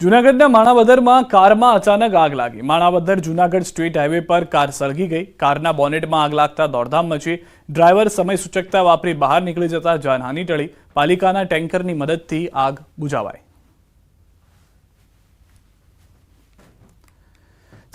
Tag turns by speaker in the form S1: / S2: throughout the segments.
S1: જૂનાગઢના માણાવદરમાં કારમાં અચાનક આગ લાગી. માણાવદર જૂનાગઢ સ્ટેટ હાઈવે પર કાર સળગી ગઈ. કારના બોનેટમાં આગ લાગતા દોડધામ મચી. ડ્રાઈવર સમય સૂચકતા વાપરી બહાર નીકળી જતા જાનહાની ટળી. પાલિકાના ટેન્કરની મદદથી આગ બુઝાવાઈ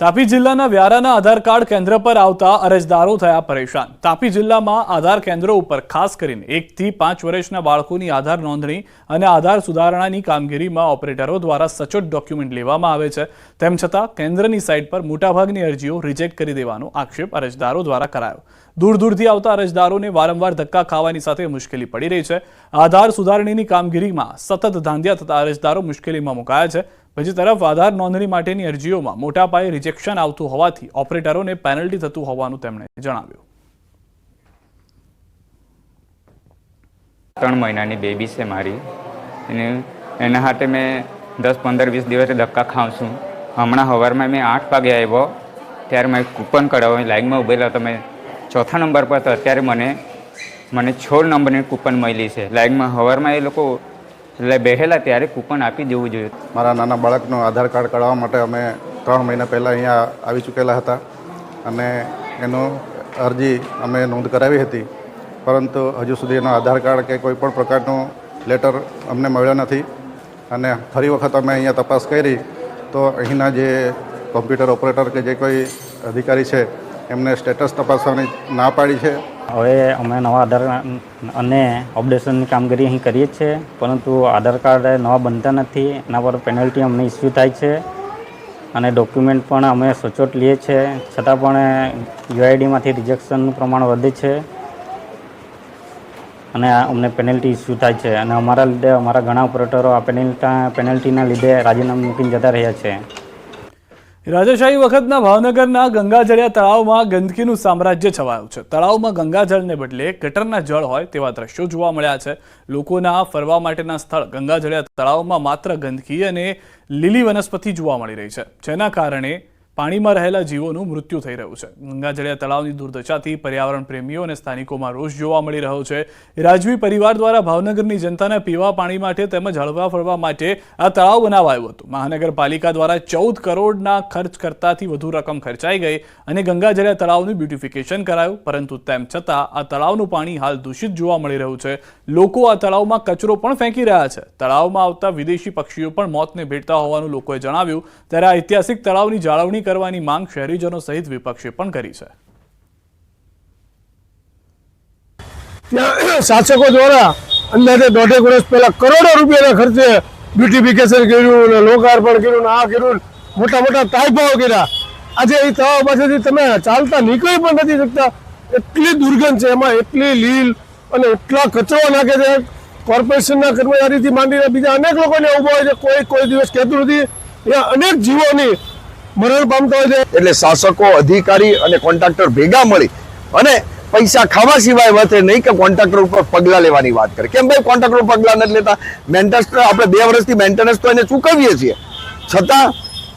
S1: તાપી જિલ્લાના વ્યારાના આધાર કાર્ડ કેન્દ્ર પર આવતા અરજદારો થયા પરેશાન. તાપી જિલ્લામાં આધાર કેન્દ્રો ઉપર ખાસ કરીને એકથી પાંચ વર્ષના બાળકોની આધાર નોંધણી અને આધાર સુધારણાની કામગીરીમાં ઓપરેટરો દ્વારા સચોટ ડોક્યુમેન્ટ લેવામાં આવે છે. તેમ છતાં કેન્દ્રની સાઇટ પર મોટાભાગની અરજીઓ રિજેક્ટ કરી દેવાનો આક્ષેપ અરજદારો દ્વારા કરાયો. દૂર દૂરથી આવતા અરજદારોને વારંવાર ધક્કા ખાવાની સાથે મુશ્કેલી પડી રહી છે. આધાર સુધારણીની કામગીરીમાં સતત ધાંધ્યા થતા અરજદારો મુશ્કેલીમાં મુકાયા છે. બીજી તરફ આધાર નોંધણી માટેની અરજીઓમાં મોટા પાયે રિજેક્શન આવતું હોવાથી ઓપરેટરોને પેનલ્ટી થતું હોવાનું તેમણે જણાવ્યું.
S2: ત્રણ મહિનાની બેબી છે મારી. અને એના માટે મેં દસ, પંદર, વીસ દિવસે ધક્કા ખાઉં છું. હમણાં સવારમાં મેં આઠ વાગે આવ્યો. ત્યારે મેં કૂપન કઢાવ્યો લાઈનમાં ઊભેલા તમે ચોથા નંબર પર તો અત્યારે મને મને છોડ નંબરની કૂપન મળી છે. લાઇનમાં સવારમાં એ લોકો એટલે બેહેલા ત્યારે કૂપન આપી દેવું જોઈએ.
S3: મારા નાના બાળકનું આધાર કાર્ડ કઢાવવા માટે અમે ત્રણ મહિના પહેલાં અહીંયા આવી ચૂકેલા હતા અને એનું અરજી અમે નોંધ કરાવી હતી. પરંતુ હજુ સુધી એનો આધાર કાર્ડ કે કોઈ પણ પ્રકારનું લેટર અમને મળ્યો નથી અને ફરી વખત અમે અહીંયા તપાસ કરી તો અહીંના જે કોમ્પ્યુટર ઓપરેટર કે જે કોઈ અધિકારી છે એમને સ્ટેટસ તપાસવાની ના પાડી છે.
S4: હવે અમે નવા આધાર અને અપડેશનની કામગીરી અહીં કરીએ છીએ, પરંતુ આધાર કાર્ડ નવા બનતા નથી, એના પર પેનલ્ટી અમને ઇસ્યુ થાય છે અને ડોક્યુમેન્ટ પણ અમે સચોટ લઈએ છીએ. છતાં પણ યુઆઈડીમાંથી રિજેક્શનનું પ્રમાણ વધે છે અને અમને પેનલ્ટી ઇસ્યુ થાય છે. અને અમારા લીધે અમારા ઘણા ઓપરેટરો આ પેનલ્ટા પેનલ્ટીના લીધે રાજીનામું મૂકીને જતા રહ્યા છે.
S1: રાજાશાહી વખતના ભાવનગરના ગંગાજળિયા તળાવમાં ગંદકીનું સામ્રાજ્ય છવાયું છે. તળાવમાં ગંગાજળને બદલે ગટરના જળ હોય તેવા દ્રશ્યો જોવા મળ્યા છે. લોકોના ફરવા માટેના સ્થળ ગંગાજળિયા તળાવમાં માત્ર ગંદકી અને લીલી વનસ્પતિ જોવા મળી રહી છે. જેના કારણે પાણીમાં રહેલા જીવોનું મૃત્યુ થઈ રહ્યું છે. ગંગાજળિયા તળાવની દુર્દશાથી પર્યાવરણ પ્રેમીઓ અને સ્થાનિકોમાં રોષ જોવા મળી રહ્યો છે. રાજવી પરિવાર દ્વારા ભાવનગરની જનતાને પીવા પાણી માટે તેમજ હળવા ફરવા માટે આ તળાવ બનાવાયું હતું. મહાનગરપાલિકા દ્વારા ચૌદ કરોડના ખર્ચ કરતાથી વધુ રકમ ખર્ચાઈ ગઈ અને ગંગાજળિયા તળાવનું બ્યુટિફિકેશન કરાયું. પરંતુ તેમ છતાં આ તળાવનું પાણી હાલ દૂષિત જોવા મળી રહ્યું છે. લોકો આ તળાવમાં કચરો પણ ફેંકી રહ્યા છે. તળાવમાં આવતા વિદેશી પક્ષીઓ પણ મોતને ભેટતા હોવાનું લોકોએ જણાવ્યું. ત્યારે આ ઐતિહાસિક તળાવની જાળવણી કરવાની માંગ શહેરીજનો સહિત વિપક્ષે પણ કરી છે.
S5: શાસકો દ્વારા અંદાજે દોઢેક વર્ષ પહેલા કરોડો રૂપિયાના ખર્ચે બ્યુટિફિકેશન કર્યું ને લોકાર્પણ કર્યું ને આ કર્યું. મોટા મોટા તાઇફાઓ કર્યા. આજે એ તળાવ પાસેથી તમે ચાલતા નીકળી પણ નથી શકતા. એટલી દુર્ગંધ છે એમાં, એટલી લીલ અને એટલા કચરો નાખે છે. કોર્પોરેશનના કર્મચારીથી માંડીને બીજા અનેક લોકોને ઊભા હોય છે. કોઈ કોઈ દિવસ કહેતું નથી. એ અનેક જીવોની મરણ પામતો હોય છે.
S6: એટલે શાસકો અધિકારી અને કોન્ટ્રાક્ટર ભેગા મળી અને પૈસા ખાવા સિવાય વાત નહીં કે કોન્ટ્રાક્ટર ઉપર પગલાં લેવાની વાત કરે. કેમ ભાઈ કોન્ટ્રાક્ટર પગલાં નથી લેતા? મેન્ટેનન્સ આપણે બે વર્ષથી મેન્ટેનન્સ તો એને ચૂકવીએ છીએ. છતાં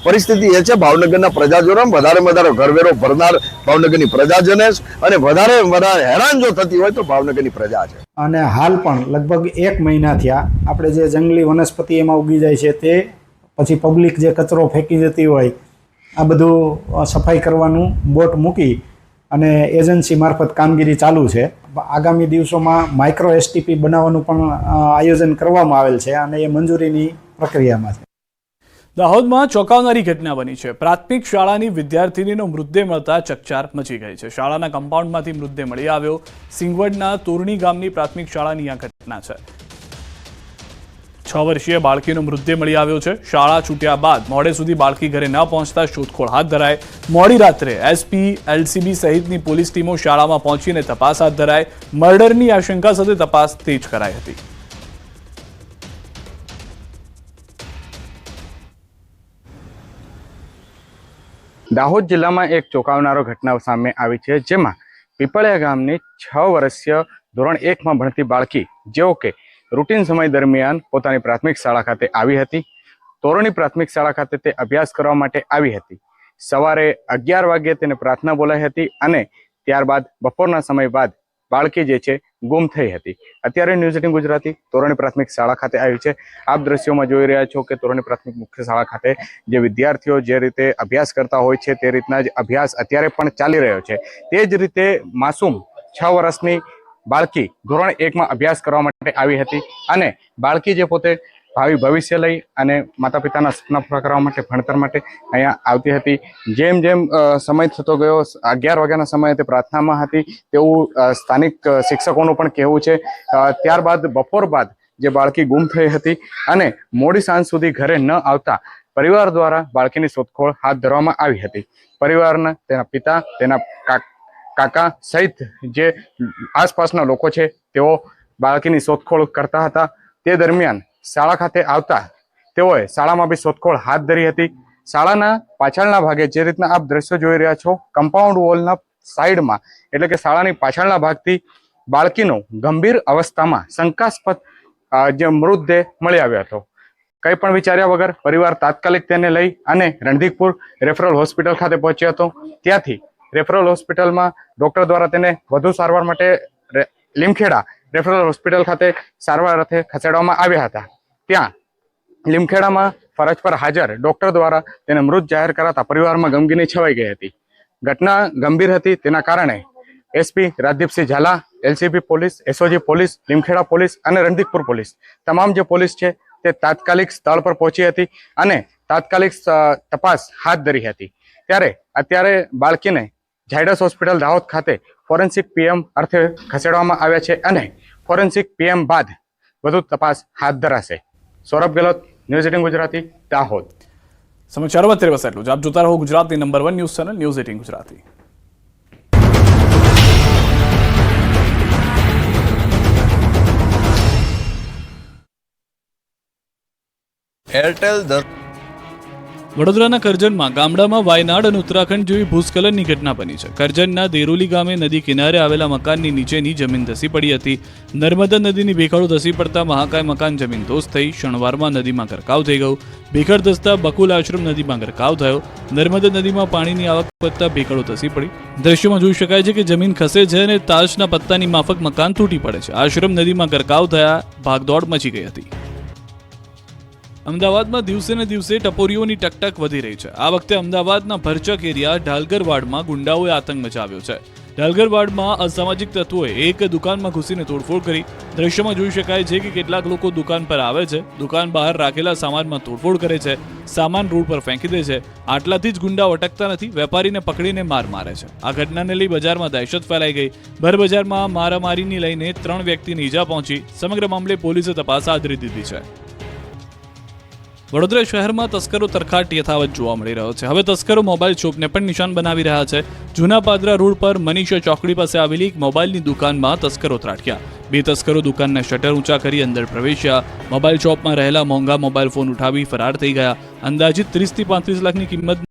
S6: પરિસ્થિતિ એ છે ભાવનગરના પ્રજાજનો વધારે વધારે ઘરવેરો ભરનાર ભાવનગરની પ્રજાજને અને વધારે વધારે હેરાન જો થતી હોય તો ભાવનગરની પ્રજા છે.
S7: અને હાલ પણ લગભગ એક મહિના થયા આપણે જે જંગલી વનસ્પતિ એમાં ઉગી જાય છે તે પછી પબ્લિક જે કચરો ફેંકી જતી હોય આ બધું સફાઈ કરવાનું બોટ મૂકી અને એજન્સી મારફત કામગીરી ચાલુ છે. આગામી દિવસોમાં માઇક્રો એસટીપી બનાવવાનું પણ આયોજન કરવામાં આવેલ છે અને એ મંજૂરીની પ્રક્રિયામાં છે.
S1: દાહોદમાં ચોંકાવનારી ઘટના બની છે. પ્રાથમિક શાળાની વિદ્યાર્થિનીનો મૃતદેહ મળતા ચકચાર મચી ગઈ છે. શાળાના કમ્પાઉન્ડમાંથી મૃતદેહ મળી આવ્યો. સિંગવડના તોરણી ગામની પ્રાથમિક શાળાની આ ઘટના છે. છ વર્ષીય બાળકીનો મૃતદેહ મળી આવ્યો છે. શાળા છૂટ્યા બાદ મોડે સુધી બાળકી ઘરે ન પહોંચતા શોધખોળ હાથ ધરાય. મોડી રાત્રે એસપી, એલસીબી સહિતની પોલીસ ટીમો શાળામાં પહોંચીને તપાસ હાથ ધરાય. મર્ડરની આશંકા સાથે તપાસ તેજ કરાઈ હતી.
S8: દાહોદ જિલ્લામાં એક ચોંકાવનારો ઘટના સામે આવી છે, જેમાં પીપળિયા ગામની છ વર્ષીય ધોરણ એકમાં ભણતી બાળકી, જેઓ કે રૂટીન સમય દરમિયાન પોતાની પ્રાથમિક શાળા ખાતે આવી હતી. તોરણી પ્રાથમિક શાળા ખાતે તે અભ્યાસ કરવા માટે આવી હતી. સવારે અગિયાર વાગ્યે તેને પ્રાર્થના બોલાઈ હતી અને ત્યારબાદ બપોરના સમય બાદ બાળકી જે છે ગુમ થઈ હતી. અત્યારે ન્યૂઝ એટીન ગુજરાતી તોરણી પ્રાથમિક શાળા ખાતે આવી છે. આપ દ્રશ્યોમાં જોઈ રહ્યા છો કે તોરણી પ્રાથમિક મુખ્ય શાળા ખાતે જે વિદ્યાર્થીઓ જે રીતે અભ્યાસ કરતા હોય છે તે રીતના જ અભ્યાસ અત્યારે પણ ચાલી રહ્યો છે. તે જ રીતે માસૂમ છ વર્ષની બાળકી ધોરણ એકમાં અભ્યાસ કરવા માટે આવી હતી અને બાળકી જે પોતે ભાવિ ભવિષ્ય લઈ અને માતા પિતાના સપના પૂરા કરવા માટે, ભણતર માટે અહીંયા આવતી હતી. જેમ જેમ સમય થતો ગયો, અગિયાર વાગ્યાના સમયે તે પ્રાર્થનામાં હતી. તેવું સ્થાનિક શિક્ષકોનું પણ કહેવું છે. ત્યારબાદ બપોર બાદ જે બાળકી ગુમ થઈ હતી અને મોડી સાંજ સુધી ઘરે ન આવતા પરિવાર દ્વારા બાળકીની શોધખોળ હાથ ધરવામાં આવી હતી. પરિવારના તેના પિતા, તેના કાક- કાકા સહિત જે આસપાસના લોકો છે, તેઓ બાળકીની શોધખોળ કરતા હતા. તે દરમિયાન શાળા ખાતે આવતા તેઓએ શાળામાં બી શોધખોળ હાથ ધરી હતી. શાળાના પાછળના ભાગે જે રીતના આપ દ્રશ્યો જોઈ રહ્યા છો કમ્પાઉન્ડ વોલના સાઈડમાં એટલે કે શાળાની પાછળના ભાગથી બાળકીનો ગંભીર અવસ્થામાં શંકાસ્પદ જે મૃતદેહ મળી આવ્યો હતો. કંઈ પણ વિચાર્યા વગર પરિવાર તાત્કાલિક તેને લઈ અને રણધીકપુર રેફરલ હોસ્પિટલ ખાતે પહોંચ્યો હતો. ત્યાંથી રેફરલ હોસ્પિટલમાં ડોક્ટર દ્વારા તેને વધુ સારવાર માટે લીમખેડા રેફરલ હોસ્પિટલ ખાતે સારવાર અર્થે ખસેડવામાં આવ્યા હતા. ત્યાં લીમખેડામાં ફરજ પર હાજર ડોક્ટર દ્વારા તેને મૃત જાહેર કરાતા પરિવારમાં ગમગીની છવાઈ ગઈ હતી. ઘટના ગંભીર હતી તેના કારણે SP Rajdeepsinh Jhala, LCB police, SOG police, Limkheda police અને રણદીપપુર પોલીસ તમામ જે પોલીસ છે તે તાત્કાલિક સ્થળ પર પહોંચી હતી અને તાત્કાલિક તપાસ હાથ ધરી હતી. ત્યારે અત્યારે બાળકીને ઝાયડસ હોસ્પિટલ દાહોદ ખાતે ફોરેન્સિક પીએમ અર્થે ખસેડવામાં આવ્યા છે અને ફોરેન્સિક પીએમ બાદ વધુ તપાસ હાથ ધરાશે. Saurabh Gehlot news eighteen Gujarati Dahod.
S1: સમાચારમાં અત્યારે બસ એટલું જ આપ જોતા રહો ગુજરાતની number one news channel news eighteen Gujarati.
S9: Airtel
S1: વડોદરાના કરજણમાં ગામડામાં વાયનાડ અને ઉત્તરાખંડ જેવી ભૂસ્ખલનની ઘટના બની છે. કરજણના દેરોલી ગામે નદી કિનારે આવેલા મકાનની નીચેની જમીન ધસી પડી હતી. નર્મદા નદીની ભેખાડો ધસી પડતા મહાકાય મકાન જમીન દોસ્ત થઈ શણવારમાં નદીમાં ગરકાવ થઈ ગયું. ભેખડ ધસતા બકુલ આશ્રમ નદીમાં ગરકાવ થયો. નર્મદા નદીમાં પાણીની આવક વધતા ભેખડો ધસી પડી. દ્રશ્યમાં જોઈ શકાય છે કે જમીન ખસે છે અને તાજના પત્તાની માફક મકાન તૂટી પડે છે. આશ્રમ નદીમાં ગરકાવ થયા ભાગદોડ મચી ગઈ હતી. અમદાવાદમાં દિવસે ને દિવસે ટપોરીઓની ટકટક વધી રહી છે. આ વખતે અમદાવાદના ભરચક એરિયા ઢાલગરવાડમાં ગુંડાઓએ આતંક મચાવ્યો છે. ઢાલગરવાડમાં અસામાજિક તત્વોએ એક દુકાનમાં ઘૂસીને તોડફોડ કરી. દ્રશ્યમાં જોઈ શકાય છે કે કેટલાક લોકો દુકાન પર આવે છે. દુકાન બહાર રાખેલા સામાનમાં તોડફોડ કરે છે. સામાન રોડ પર ફેંકી દે છે. આટલાથી જ ગુંડાઓ અટકતા નથી. વેપારીને પકડીને માર મારે છે. આ ઘટનાને લઈ બજારમાં દહેશત ફેલાઈ ગઈ. ભર મારામારીની લઈને ત્રણ વ્યક્તિને ઈજા પહોંચી. સમગ્ર મામલે પોલીસે તપાસ આદરી દીધી છે. વડોદરા શહેરમાં તસ્કરો તરખાટ યથાવત જોવા મળી રહ્યો છે. હવે તસ્કરો મોબાઈલ શોપને પણ નિશાન બનાવી રહ્યા છે. જૂના પાદરા રોડ પર મનીષા ચોકડી પાસે આવેલી એક મોબાઈલની દુકાનમાં તસ્કરો ત્રાટક્યા. બે તસ્કરો દુકાનના શટર ઊંચા કરી અંદર પ્રવેશ્યા. મોબાઈલ શોપમાં રહેલા મોંઘા મોબાઈલ ફોન ઉઠાવી ફરાર થઈ ગયા. અંદાજિત ત્રીસથી પાંત્રીસ લાખની કિંમત